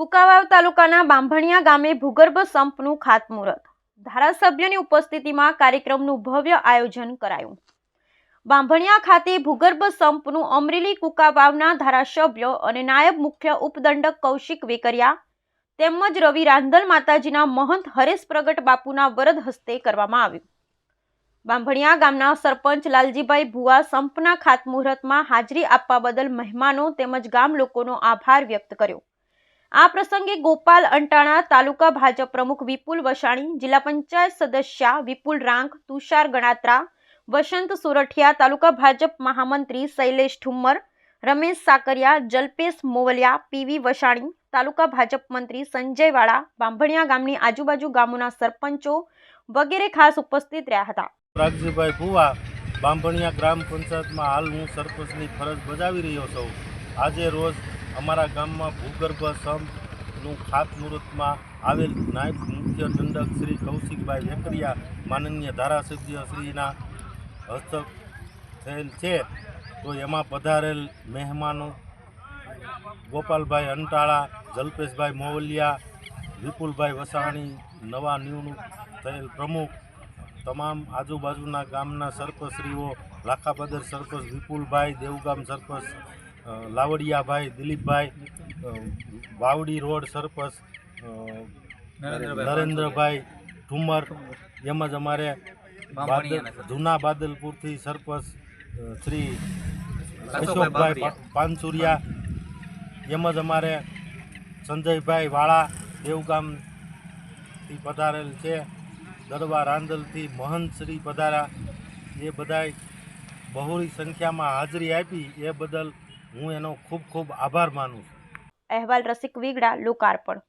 કુકાવાવ તાલુકાના બાંભણિયા ગામે ભૂગર્ભ સંપનું ખાતમુહૂર્ત. ધારાસભ્યની ઉપસ્થિતિમાં કાર્યક્રમનું ભવ્ય આયોજન કરાયું. બાંભણિયા ખાતે ભૂગર્ભ સંપનું અમરેલી કુકાવાવના ધારાસભ્ય અને નાયબ મુખ્ય ઉપદંડક કૌશિક વેકરિયા તેમજ રવિ રાંધલ માતાજીના મહંત હરેશ પ્રગટ બાપુના વરદ હસ્તે કરવામાં આવ્યું. બાંભણિયા ગામના સરપંચ લાલજીભાઈ ભુવા સંપના ખાતમુહૂર્તમાં હાજરી આપવા બદલ મહેમાનો તેમજ ગામ લોકોનો આભાર વ્યક્ત કર્યો. આ પ્રસંગે ગોપાલ અંટાણા, તાલુકા ભાજપ પ્રમુખ વિપુલ વસાણી, જિલ્લા પંચાયત સદસ્ય વિપુલ રાંક તુષાર ગણાત્રા, વસંત સોરઠિયા, તાલુકા ભાજપ મહામંત્રી શૈલેષ ઠુમ્મર, રમેશ સાકરિયા, જલ્પેશ મોવલિયા, પીવી વસાણી, તાલુકા ભાજપ મંત્રી સંજય વાળા, બાંભણિયા ગામની આજુબાજુ ગામોના સરપંચો વગેરે ખાસ ઉપસ્થિત રહ્યા હતા. રાગજીભાઈ ભુવા, બાંભણિયા ગ્રામ પંચાયતમાં હાલ હું સરપંચની ફરજ બજાવી રહ્યો છું. આજે રોજ અમારા ગામમાં ભૂગર્ભ સંપનું ખાતમુહૂર્તમાં આવેલ નાયબ મુખ્ય દંડક શ્રી કૌશિકભાઈ વેકરિયા માનનીય ધારાસભ્ય શ્રીના હસ્તક થયેલ છે. તો એમાં પધારેલ મહેમાનો ગોપાલભાઈ અંટાળા, જલ્પેશભાઈ મોવલિયા, વિપુલભાઈ વસાણી, નવા નિમણૂક થયેલ પ્રમુખ, તમામ આજુબાજુના ગામના સરપંચશ્રીઓ, લાખાબદર સરપંચ વિપુલભાઈ, દેવગામ સરપંચ લાવડિયાભાઈ દિલીપભાઈ વાવડી રોડ સરપંચ નરેન્દ્રભાઈ ઠુમર એમજ અમારે જૂના બાદલપુરથી સરપંચ શ્રી અશોકભાઈ પાનસુરિયા એમજ અમારે સંજયભાઈ વાળા દેવગામથી પધારેલ છે. દરબાર રાંદલથી મહંત શ્રી પધારા એ બધાય બહુરી સંખ્યામાં હાજરી આપી. એ બદલ હું એનો ખૂબ ખૂબ આભાર માનું છું. અહેવાલ રસિક વીગડા લોકાર્પણ.